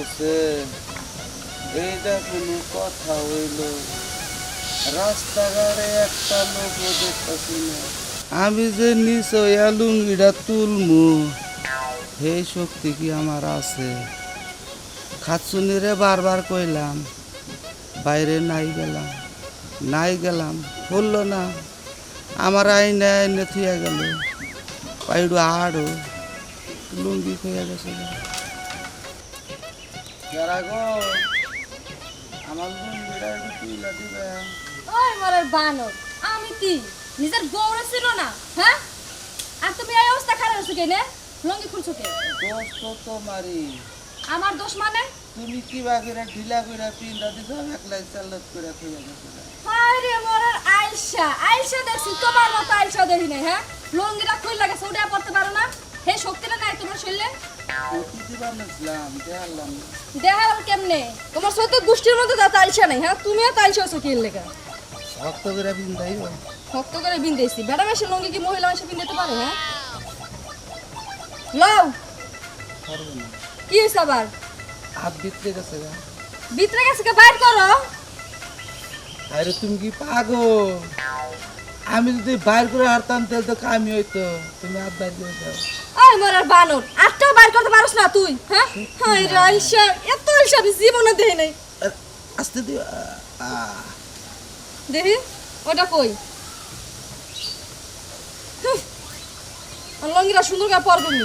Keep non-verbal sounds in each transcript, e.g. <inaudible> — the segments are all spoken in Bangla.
হচ্ছে এইটা কোনো কথা হইল। রাস্তাঘাটে একটা লোক দেখতেছি না। আমি যে নিচ হইয়া লুঙ্গিটা তুলমু সেই শক্তি কি আমার আছে? খাচ্ছুনিরে বারবার কইলাম, বাইরে নাই গেলাম নাই গেলাম, বলল না, আমার আইনে আইনে থুয়া গেল। পাইডু আড়ো, লুঙ্গি খুঁয়া গেছে। যারা গো আমার লুঙ্গিটা তুইলা দিবে। ওই মরের বানর আমি কি? নিজের গৌরে ছিল না হ্যাঁ? আর তুমি এই অবস্থা খারাপ হচ্ছে কেনে? লঙ্গি খুলছো কে? দোষ তো তোমারই। আমার দোষ মানে? তুমি কি বাকিরা ঢিলা করে পিন্ডা দিছো একলাই চালত করে খুঁয়া গেছে হায় রে মরের আইসা আইসা দেখছি তোমার মতো আইসা দেখি হ্যাঁ? লঙ্গিটা খুল লাগে ওটা পড়তে পারো না? হে শক্তিটা নাই তোমার শরীরে? দেখালাম কেমনে? তোমার সাথে গোষ্ঠীর মধ্যে তা নাই হ্যাঁ? তুমিও তো আইসা আছো কি লেগা? শক্ত করে পিন্দাই ভক্ত করে বিন্দেছি বেটা মেশে লঙ্গি কি মহিলা মেশে বিন্দিতে পারে হ্যাঁ? লও! কি হয়েছে আবার? হাত ভিতরে গেছে গা। ভিতরে গেছে কে? বাইর করো। আরে তুমি কি পাগো আমি যদি বাইর করে হারতাম তাহলে তো কামি হইতো। তুমি হাত বাইর করে দাও। ওই মরার বানর আটটাও বাইর করতে পারছ না তুই হ্যাঁ? হাই রে আইসা এত আইসা আমি জীবনে দেখি নাই। আর আস্তে দিও দেখি ওটা কই? আর লঙ্গিরা সুন্দর করে পর তুমি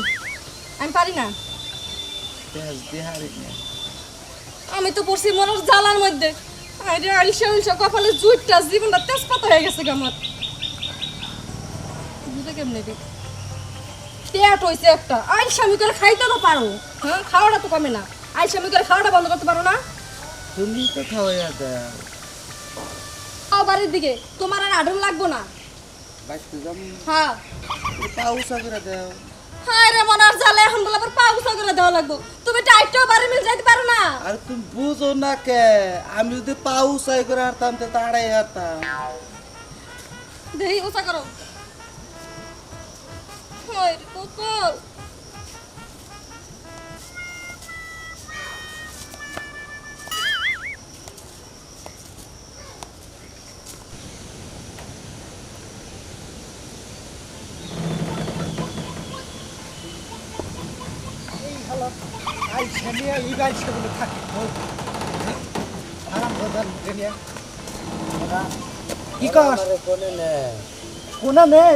আমি পারি না। আমি তো পড়ছি মনের জ্বালার মধ্যে। হাই রে আইসা আইসা কপালে জুইটটা জীবনটা তেজপাতা হয়ে গেছে আমার। কেমনে রে? পেট হইছে একটা। করে খাইতে তো পারো। হ্যাঁ খাওয়াটা তো কমে না। আইসামি করে খাওয়াটা বন্ধ করতে পারো না। তুমি তো খাওয়াইয়া দাও। খাও বাড়ির দিকে। তোমার আর আডন লাগবো না। হ্যাঁ। পা উষা করে দাও। হায় রে মনার জালে এখন বলে আবার পা উঁচা করে দেওয়া লাগবো। তুমি টাইটটাও বাড়ি মিল যাইতে পারো না। আর তুমি বুঝো না কে? আমি যদি পা উষাই করে হারতাম তো তাড়াই হারতাম দেখি উঁচা করো। হায় রে কপাল। আইসা নিয়ে এই আইসা বলে থাকে। আরাম প্রধান নিয়ে কি কর কোনা নেই।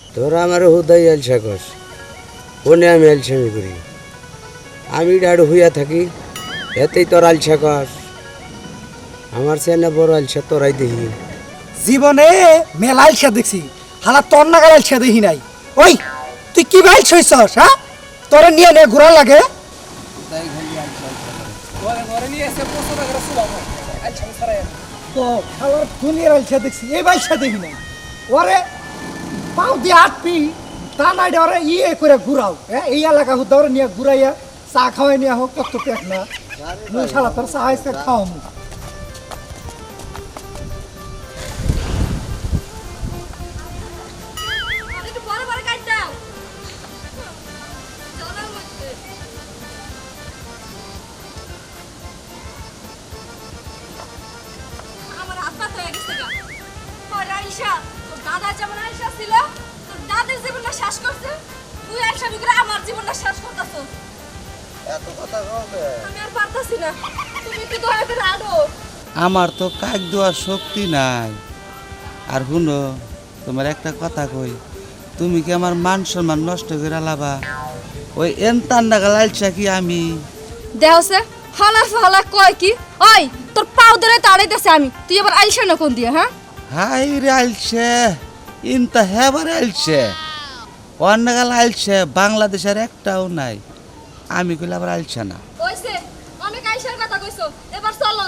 তোরা আমার হুদাই আলসা কস। কোনে আমি আলসামি করি? আমি ডাড় হইয়া থাকি এতেই তোর আলসা কস। আমার সেনে বড় আলসা তোরাই দেখি। জীবনে মেলা ইচ্ছা দেখছি হালা তোর নাগাল ইচ্ছা দেখি নাই। ওই তুই কি বাইল ছইছস হ্যাঁ? তোরে নিয়ে নে ঘোরা লাগে। আলসা তো খালার দুনিয়ার ইচ্ছা দেখছি এই বাইলসা দেখি নাই। ওরে পাও দিয়ে পি। তা নাই ওরে ইয়ে করে ঘুরাও। হ্যাঁ এই এলাকা হুদা ওরে নিয়ে ঘুরাইয়া চা খাওয়াই নিয়ে হোক কত পেট না। মুই শালা তোর চা আইসে আমার তো কাক দেওয়ার শক্তি নাই। আর শুনো তোমার একটা কথা কই তুমি কি আমার মান সম্মান নষ্ট করে লাবা? ওই এন তান্ডা গালাইলছা কি আমি? দেহসে হালা ফালা কয় কি? ওই তোর পাও ধরে তাড়াইতেছে আমি তুই আবার আইসা না কোন দিয়ে হ্যাঁ? হাই রে আইলছে ইনতা হেবার আইলছে অন্য গাল আইলছে বাংলাদেশের একটাও নাই। আমি কইলে আবার আইলছে না। ওইসে আইসার কথা কইছো এবার চলো।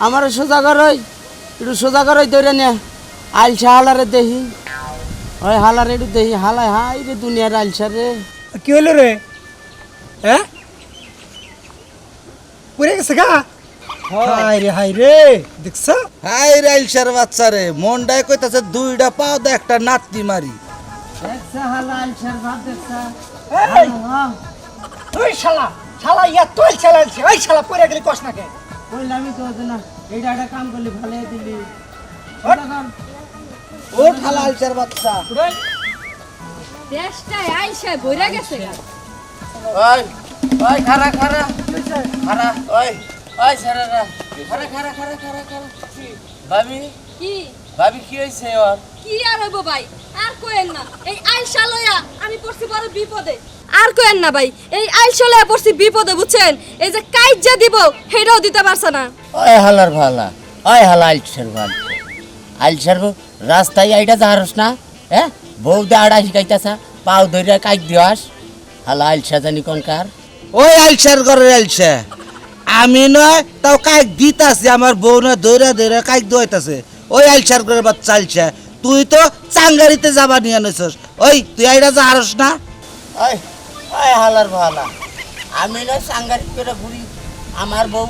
আমার সোজা করই একটু সোজা করই ধরে নে। আলসা হালারে দেহি ওই হালারে একটু দেহি হালায় হাই রে দুনিয়ার আলসা রে। কি হইল রে? হ্যাঁ? পুরে গেছে গা? হাই রে হাই রে দেখছ? হাই রে আলসার বাচ্চা রে মনটাই কইতাছে দুইটা পাও দে একটা নাতি মারি। দেখছা হালা আলসার ভাব দেখছা? এই! তুই শালা শালা ইয়া তুই শালা ওই শালা পুরে গেলি কস না কে? কইলামই তো না এইটা একটা কাম করলি ভালো দিলি। ও ঠালা বাচ্চা। দেশটায় আইসা বইরা গেছে ওই ওই খারা খারা খারা ওই ওই সারারা খারা খারা খারা খারা খারা ভাবি? কি? ভাবি কি হইছে ওর? কি আর হইব ভাই? আর কোয়েন না। এই আইসা লয়া আমি পড়ছি বিপদে। আর কোয়েন না ভাই? এই আইসা লয়া পড়ছি বিপদে বুঝছেন? এই যে কাইজ যে দিব সেটাও দিতে পারছে না। ওই হালার ভালা ওই হালা ভালো রাস্তায় আইটা যাহারস না হ্যাঁ বউ দাঁড়া শিখাইতেছা পাও ধরে কাইক দিওয়াস। হালা আলসা জানি কোনকার ওই আলসার ঘরের আলসা আমি নয় তাও কাইক দিতাছি আমার বউ না দৌড়া দৌড়া কাইক দইতাছে ওই আলসার ঘরের বাচ্চা আলসা তুই তো চাঙ্গারিতে যাবা নিয়ে আনিছস। ওই তুই আইডা যা হারস না? ওই ওই হালার ভালা আমি না সাংঘাতিক করে ঘুরি আমার বউ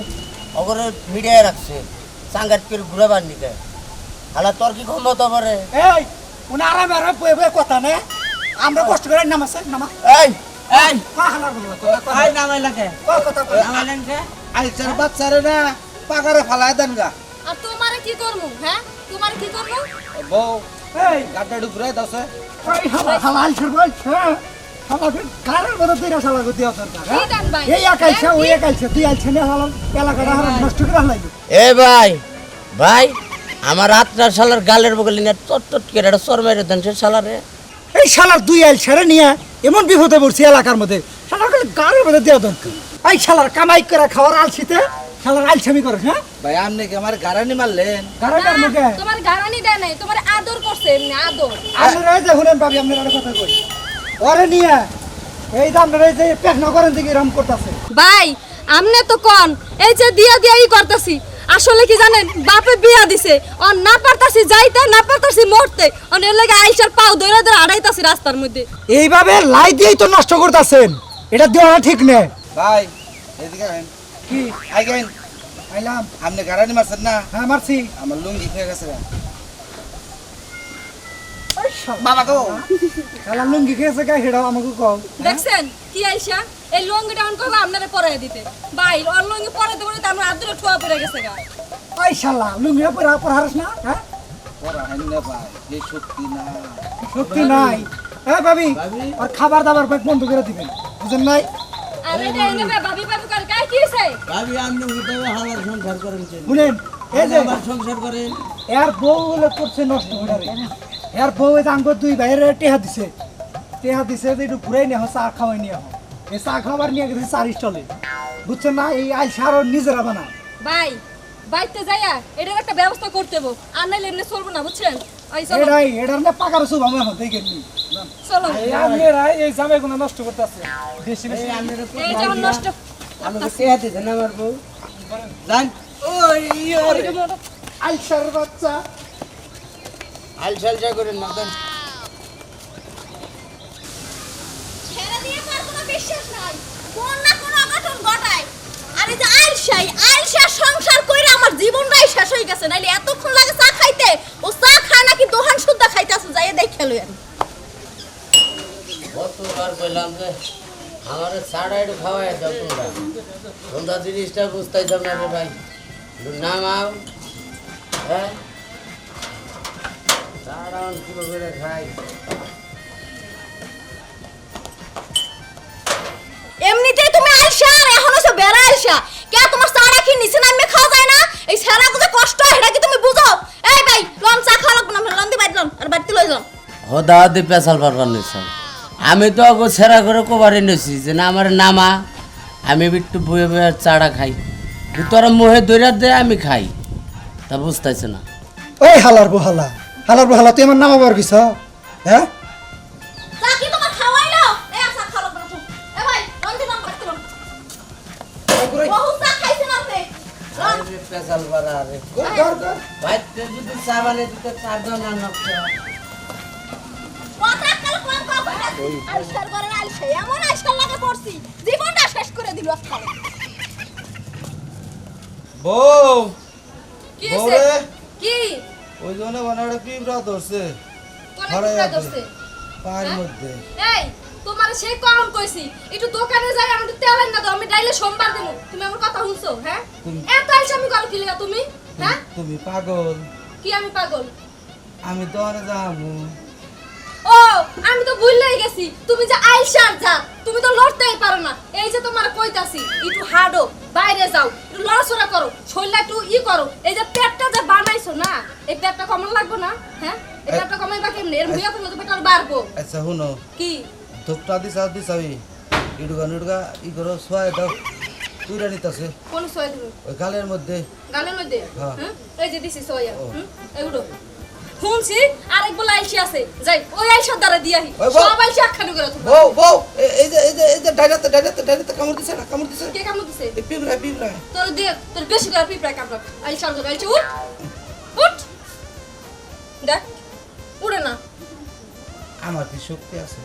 অগরে মিডিয়ায় রাখছে সাংঘাতিক করে ঘুরাবার নিতে হালা তোর কি ক্ষমতা পারে এই উনি আরামে আরামে বয়ে বয়ে কথা নে আমরা কষ্ট করে নামাছে নামা এই এই কা হালার বলব তো আই নামাই লাগে কথা কই আলসার বাচ্চারে না পাগারে ফালায় দেন গা আর তোমারে কি করমু হ্যাঁ তোমারে কি করমু বউ এই গাড্ডা হালা হালা বল হ্যাঁ হালা কারের মতো তুই শালা গো দরকার কি দেন ভাই? এই একাইছে ওই একাইছে তুই আইছে না হালা এলাকাটা হালা নষ্ট করে হালাইবি এ ভাই ভাই আমার আত্মার শালার গালের বগলে নিয়ে টট টট করে একটা সর মেরে দেন সে শালারে। এই শালার দুই আইল ছেড়ে নিয়ে এমন বিপদে পড়ছি এলাকার মধ্যে। শালার কাছে মধ্যে দেওয়া দরকার। এই শালার কামাই করে খাওয়ার আলসিতে শালার আলসামি করে হ্যাঁ? ভাই আপনি কি আমার গারানি মারলেন? মুখে? তোমার গারানি দেয় নাই তোমার আদর করছে এমনি আদর। আপনারা এই যে শুনেন ভাবি আপনারা কথা কই। ওরে নিয়ে এই যে আপনারা এই যে পেখনা করেন দিকে এরম করতেছে। ভাই আমনে তো কোন এই যে দিয়া দিয়া ই করতাছি। আসলে কি জানেন বাপে বিয়া দিছে। ও না পারতাছি যাইতে না পারতাছি মরতে। ও এর লাগে আইসার পাও ধরে ধরে আড়াইতাছি রাস্তার মধ্যে। এইভাবে লাই দিয়েই তো নষ্ট করতেছেন। এটা দেওয়া ঠিক নেই ভাই এদিকে আইন। কি? আই গেন আইলাম। আপনি গারানি মারছেন না? হ্যাঁ মারছি। আমার লুঙ্গি খেয়ে গেছে। বাবা গো। খেলা লুঙ্গি খেয়েছে গায়ে সেটাও আমাকে কও। দেখছেন? কি আইসা? এই লঙ্গি ডাউন করব আপনারা পরাই দিতে। ভাই ওর লঙ্গি পরে দেবো তো আদরে ঠোয়া পড়ে গেছে গা। ওই শালা লুঙ্গিটা পরে পরে না হ্যাঁ? পড়া হেন না ভাই এই শক্তি না। সত্যি নাই। হ্যাঁ ভাবি আর খাবার দাবার ব্যাগ বন্ধ করে দিবেন বুঝেন নাই? আর এটা এনে ভাবি ভাবি করে গায় কি হইছে? ভাবি আপনি উঠে হালার সংসার করেন শুনেন এই যে সংসার করেন? এর বউ করছে নষ্ট করে। এর বউ আঙ্গ দুই বাইরে টেহা দিছে। টেহা দিছে যে একটু ঘুরাই নিয়ে চা খাওয়াই নিয়ে হো এই চা খাবার নিয়ে গেছে চার স্টলে বুঝছেন না এই আইল সারও নিজেরা বানায় ভাই বাইতে যাইয়া এটার একটা ব্যবস্থা করতে হব। আর নাইলে এমনি চলবো না বুঝছেন? এটাই এটার না পাকার সুব চলো। এই নষ্ট করতেছে বেশি বেশি। এই যেমন নষ্ট আমাকে চেয়ে দিতেন আমার বউ। জান ওই ওরে বাচ্চা। আলসা আলসা করে না দেন ছেড়ে দিয়ে তার কোনো বিশ্বাস নাই। কোন না কোন অঘটন ঘটায়। আর এই যে আলসাই আলসা সংসার কইরা আমার জীবনটাই শেষ হয়ে গেছে। নাইলে এতক্ষণ লাগে চা খাইতে। ও চা খায় নাকি দোহান শুদ্ধ খাইতেছে যাই দেখে লইন কতবার বললাম যে আমার সাড়া একটু খাওয়াই দাও তোমরা। তোমরা জিনিসটা বুঝতেইতাম না ভাই। নামাও হ্যাঁ? সাড়া কিলো করে খাই। এমনিতেই তুমি আলসা আর এখন হচ্ছে বেড়া আইসা কে তোমার চারা কি নিচে নামে খাওয়া যায় না? এই সারা কষ্ট এটা কি তুমি বুঝো? এই ভাই লন চা খাওয়া লাগবে না লন দি বাইর লন আর বাড়িতে লই যান হদা হদি পেশাল পারবার নিছাম আমি তো অগো সেরা করে কবারে নিছি যে না আমার নামা আমি একটু বয়ে বয়ে চাড়া খাই। তোরা মুহে দৈরা দে আমি খাই। তা বুঝতেছে না। ওই হালার বো হালা হালার বো হালা তুই আমার নাম আবার গেছ হ্যাঁ? জীবনটা শেষ করে দিল বউ। কি? ওই জন্য বানাড়ে একটা পিঁপড়া ধরছে? পায়ের হ্যাঁ? মধ্যে। এই তোমার সেই কম কইছি? একটু দোকানে যাই আমি তেল না দাও আমি ডাইলে সোমবার দেবো তুমি আমার কথা শুনছো হ্যাঁ? এত আইসা আমি করো কি লাগা তুমি হ্যাঁ? তুমি পাগল। কি আমি পাগল? আমি তো অনেক যাব ও আমি তো ভুললেই গেছি। তুমি যে আইসার যা তুমি তো লড়তেই পারো না। এই যে তোমার কইতাছি একটু হাডো বাইরে যাও একটু লড়াচড়া করো শরীরটা একটু ই করো। এই যে পেটটা যে বানাইছো না এই পেটটা কমন লাগবে না? হ্যাঁ? এই পেটটা কমাইবা কেমনে? এর ভুয়া করলে তো পেটটা আর বাড়বো। আচ্ছা শুনো। কি? ধূপটা দিছা দিছাবি ইডুগা নিডুগা ই করো সোয়াই দাও। তুইরা নিতাছে। কোন সয় দিবে? ওই গালের মধ্যে। গালের মধ্যে? হ্যাঁ। হ্যাঁ? এই যে দিছি সয়া। হুম? এগুলো শুনছি আরেক বলে আইসি আছে। যাই ওই আইসার দ্বারা ওই বউ। সব আইসি একখানি করে তুমি বউ বউ এই যে এই যে এই যে ডাইরাতে ডাইরাতে ডাইরাতে কামড় দিছে না? কামড় দিছে? কে কামড় দিছে? এই পিঁপড়া পিঁপড়া তোর দে তোর বেশি করে পিঁপড়া কামড় আইসার করে। আইসি উঠ। উঠ। দেখ উড়ে না। আমার কি শক্তি আছে?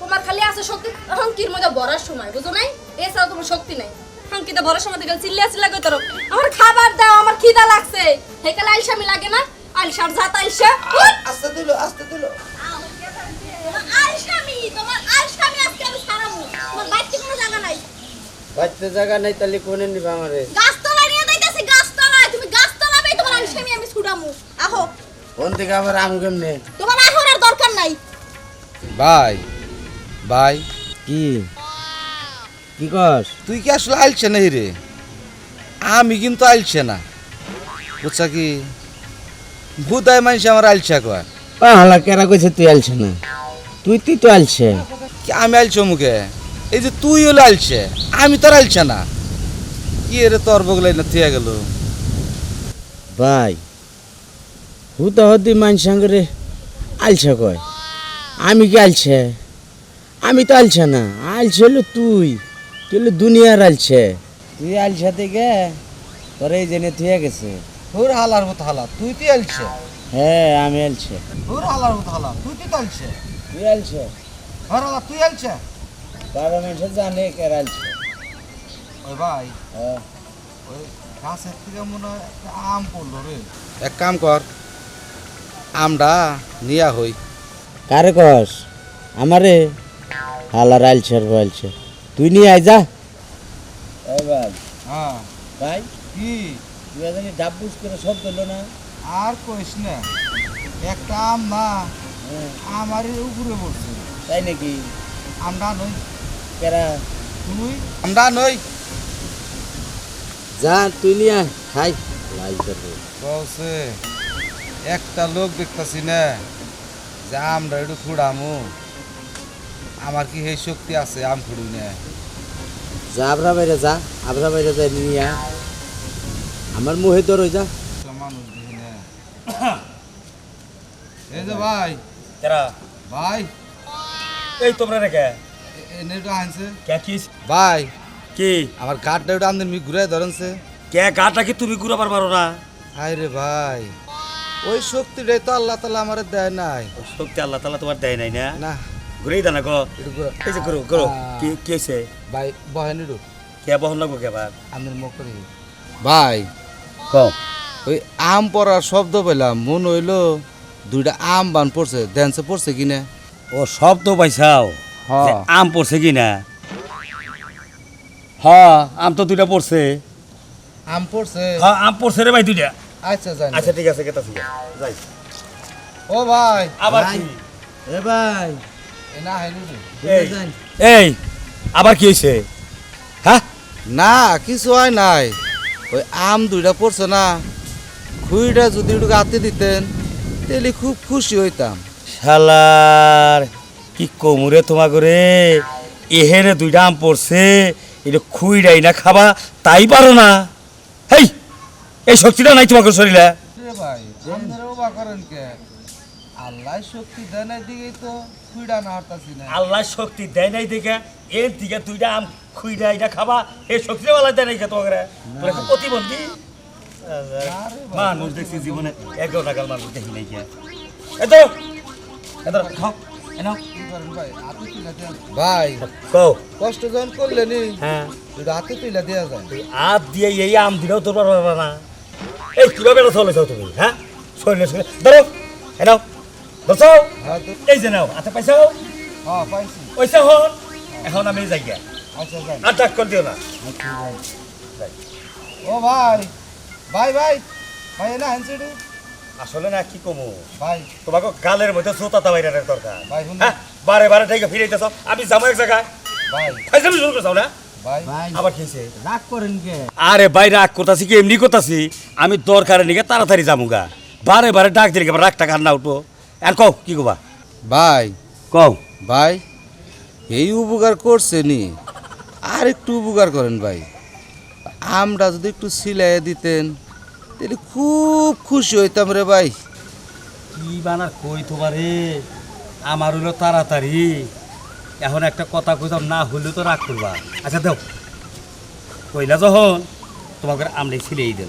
তোমার খালি আছে শক্তি। হাঙ্কির মধ্যে ভরার সময় বুঝো নাই? এছাড়া তোমার শক্তি নাই। হাঙ্কিতে ভরার সময় চিল্লিয়া চিল্লা কই তোর আমার খাবার দাও আমার খিদা লাগছে। হেকালে আইসামি লাগে না। আইসার জাত আইসা আস্তে দিল আস্তে দিল আলসামি তোমার আলসামি আজকে আমি সারামু। তোমার বাড়িতে কোনো জায়গা নাই? বাচ্চা জায়গা নাই তাহলে কোনে নিবা আমারে? গাছতলা নিয়ে যাইতাছি গাছতলায়। তুমি গাছতলাবেই তোমার আলসামি আমি ছুড়ামু আহো। কোন থেকে আবার আম কেমনে তোমার আহর আর দরকার নাই। ভাই ভাই কি? কি কস? তুই কি আসলে আইলছে না রে? আমি কিন্তু আইলছে না। বুঝছা কি? ভূতায় মানুষ আমার আইলছে কয়। হালা কেরা কইছে তুই আলছে না? তুই তুই তো আলছে কি আমি আইলছে মুখে? এই যে তুই হলো আইলছে আমি তোর আইলছে না। কি রে তোর বগলাই না থিয়া গেল? ভাই হুতা হদি মান সঙ্গে আলছে কয়। আমি কি আলছে আমি তো আলছে না। আলছে হলো তুই তুই হলো দুনিয়ার আলছে তুই আলছে থেকে তোর এই জেনে থুয়ে গেছে। হুর হালার মতো হালা তুই তুই আইলছে হ্যাঁ আমি আলছে হুর হালার মতো হালা তুই তুই তো আইলছে তুই আলছে হর হালা তুই আইলছে বাবা মানুষ জানে কেরা আলছে ওই ভাই হ্যাঁ। ওই গাছের থেকে মনে হয় আম পড়ল রে। এক কাম কর আমটা নিয়া হই। কারে কস? আমারে হালার আলছে আর বলছে তুই নিয়ে আয় যা। ভাই। হ্যাঁ। ভাই? কি? তুই জানি ডাব্বুস করে সব পেল না। আর কইস না একটা আম না আমার উপরে পড়ছে। তাই নাকি? আমটা নই। কেরা? তুই? আমটা নই। যা তুই নিয়ে খাই। করবে বলছে একটা লোক দেখতাছি না যে আমটা একটু খুঁড়ামু। আমার কি সেই শক্তি আছে আম খুঁড়ি না। যা আবরা বাইরে যা আবরা বাইরে যা নিয়ে আমার মুহে যা। না। <coughs> এই যে ভাই। কেরা ভাই। এই তোমরা রেখে এ- এনে আনছে। কে কি? ভাই। কি? আমার গাড়টা একটু আমদের মি ঘুরে ধরেনছে কে গাটা কি তুমি ঘুরাবার পারো না? হায় রে ভাই। ওই শক্তিটাই তো আল্লাহ তালা আমার দেয় নাই। শক্তি আল্লাহ তালা তোমার দেয় নাই না? না। ঘুরেই দা না গো। এই যে করো করো কি কি হয়েছে ভাই বহেন কে বহন লাগবো কে বার আমদের মুখ করি ভাই। কম ওই আম পড়ার শব্দ পেলাম মন হইল দুইটা আম বান পড়ছে ড্যান্সে পড়ছে কিনা ও শব্দ পাইছাও হ্যাঁ। যে আম পড়ছে কি না? হ্যাঁ আম তো দুইটা পড়ছে। আম পড়ছে। হ্যাঁ আম পড়ছে রে ভাই দুইটা। আচ্ছা জানি। আচ্ছা ঠিক আছে কেতা ঠিক যাই। ও ভাই। আবার ভাই। কি? এ ভাই। এ না হাইনি এই এই আবার কি হয়েছে হ্যাঁ? না কিছু হয় নাই। ওই আম দুইটা পড়ছে না। খুইটা যদি একটু গাতে দিতেন তাহলে খুব খুশি হইতাম। শালার কি কোমরে তোমা করে এহেরে দুইটা আম পড়ছে এটা খুঁড়াই না খাবা তাই পারো না। হেই এই শক্তিটা নাই তোমাকে শরীরে। ভাই করেন কে? আল্লাহ শক্তি দেয় নাই দিকেই তো খুইডা না হারতাছি না। আল্লাহ শক্তি দেয় নাই দেখে এর দিকে দুইটা আম খুইডাই না খাবা এই শক্তি বলা দেয় নাই কি প্রতিবন্ধী? মানুষ দেখছি জীবনে এগারো টাকার মানুষ দেখি নাই কে। এত এত খাও ভাই কও। কষ্ট যখন হ্যাঁ। একটু হাতে তুলে দেওয়া যায়। আপ দিয়ে এই আম দিলেও তোর পারবা না এই কীভাবে চলেছ তুমি হ্যাঁ? শরীরে শরীরে। ধরো এনাও ধরছো হ্যাঁ তো এই যে নাও আচ্ছা হ্যাঁ হন? এখন আমি যাই গিয়া আচ্ছা যাই। আর ডাক কর দিও না। ও ভাই ভাই ভাই ভাই না হ্যান্ডসেটু আসলে না কি কমু? ভাই। তোমাকে গালের মধ্যে সোতাতা বাইরের দরকার। হ্যাঁ বারে বারে ঠিক ফিরেইতেছ। আমি যাব এক জায়গায়। ভাই। ফাইজামি শুরু করছাও না। ভাই। ভাই আবার খেয়েছে রাগ করেন কে? আরে ভাই রাগ করতাছি কি? এমনি করতাছি? আমি দরকারে নিকে তাড়াতাড়ি যামুগা বারে বারে ডাক দিলে রাগটা কান্না উঠবো? আর কও কি কবা? ভাই। কও। ভাই এই উপকার করছে নি? আর একটু উপকার করেন ভাই। আমরা যদি একটু সিলাই দিতেন তাহলে খুব খুশি হইতাম রে ভাই। কি বানার কই তোমারে আমার হলো তাড়াতাড়ি। এখন একটা কথা কইতাম না হইলে তো রাগ করবা। আচ্ছা দাও। কইলা যখন তোমাকে আমরাই ছিলেই দেব।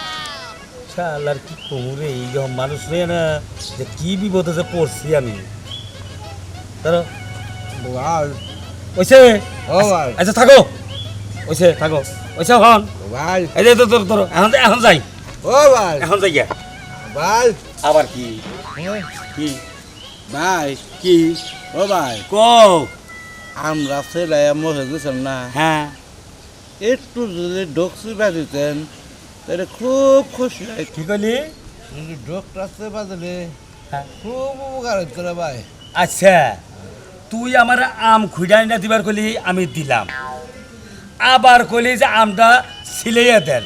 শালার কি কমুরে এই যখন মানুষ রে না যে কি বিপদে যে পড়ছি আমি? ধরো ভাই ওইসে ও ভাই আচ্ছা থাকো। ওইসে থাকো। ওইসে হন। ভাই এই যে ধরো ধরো এখন এখন যাই। ও ভাই এখন যাই ভাই আবার কি? কি? ভাই কি? ও ভাই। কও। আমরা সেলাই মুখে দিয়েছেন না? হ্যাঁ। একটু যদি ডোক চিপা দিতেন তাহলে খুব খুশি হয় কি যদি চেপা দিলে হ্যাঁ। খুব উপকার হইতো রে ভাই। আচ্ছা তুই আমার আম খুঁজাই না দিবার কলি আমি দিলাম। আবার কলি যে আমটা সিলাইয়া দেন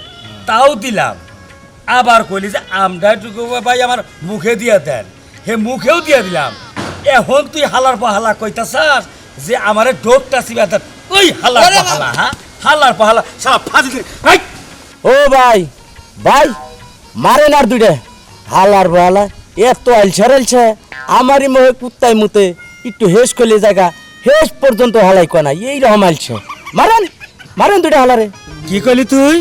তাও দিলাম। আবার কলি যে আমটা টুকু ভাই আমার মুখে দিয়ে দেন হে মুখেও দিয়ে দিলাম। এখন তুই হালার পাহালা কইতাছাস যে আমারে ডোকটা সিবা দেন। ওই হালার পাহালা হ্যাঁ? হালার পাহালা সারা ফাঁসি ও ভাই ভাই মারেন আর দুইটা। হালার বালা এত আলছে রেলছে। আমারই মোহে কুত্তায় মুতে একটু হেস করলে জায়গা হেস পর্যন্ত হালাই কনা এই রকম আলছে মারেন মারেন দুইটা হালারে। কি কইলি তুই?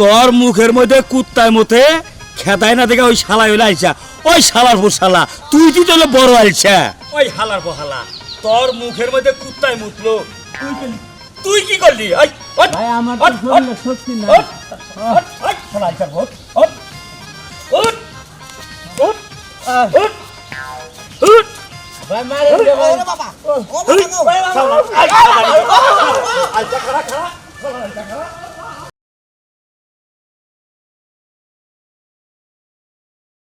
তোর মুখের মধ্যে কুত্তায় মতে খেদাই না দেখে ওই শালা হইলে আইসা। ওই শালার পর শালা তুই তুই তো হলো বড় আইসা ওই হালার বহালা তোর মুখের মধ্যে কুত্তায় মুতলো। তুই তুই কি করলি? ভাই আমার ওঠ, ওঠ, শক্তি ওঠ, ওঠ, ওঠ। ভাই মারেন রে ভাই। শালা, আই, শালা, আইসা,